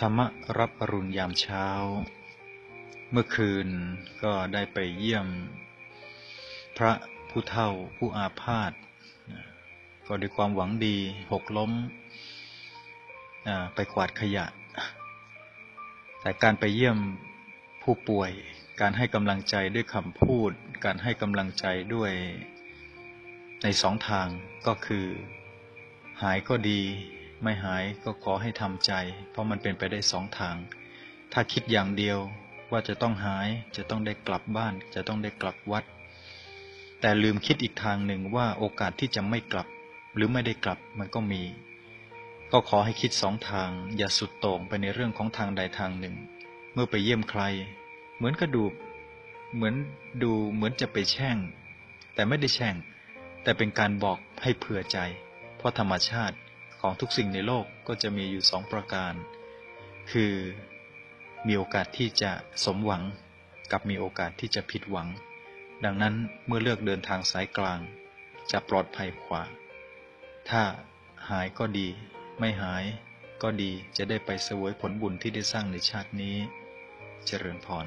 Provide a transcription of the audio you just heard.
ธรรมรับอรุณยามเช้า เมื่อคืนก็ได้ไปเยี่ยม พระผู้เฒ่าผู้อาพาธก็ด้วยความหวังดีหกล้มไปกวาดขยะ แต่การไปเยี่ยมผู้ป่วย การให้กำลังใจด้วยคำพูด การให้กำลังใจด้วยในสองทางก็คือ หายก็ดี ไม่หายก็ขอให้ทำใจ เพราะมันเป็นไปได้สองทาง ถ้าคิดอย่างเดียวว่าจะต้องหายจะต้องได้กลับบ้าน จะต้องได้กลับวัด แต่ลืมคิดอีกทางหนึ่งว่าโอกาสที่จะไม่กลับ หรือไม่ได้กลับมันก็มี ก็ขอให้คิดสองทาง อย่าสุดโต่งไปในเรื่องของทางใดทางหนึ่ง เมื่อไปเยี่ยมใคร เหมือนกระดูเหมือนดูเหมือนจะไปแช่ง แต่ไม่ได้แช่ง แต่เป็นการบอกให้เผื่อใจ เพราะธรรมชาติ ของทุกสิ่งในโลกก็จะมีอยู่สองประการ คือมีโอกาสที่จะสมหวัง กับมีโอกาสที่จะผิดหวัง ดังนั้นเมื่อเลือกเดินทางสายกลาง จะปลอดภัยกว่า ถ้าหายก็ดี ไม่หายก็ดีจะได้ไปเสวยผลบุญที่ได้สร้างในชาตินี้ เจริญพร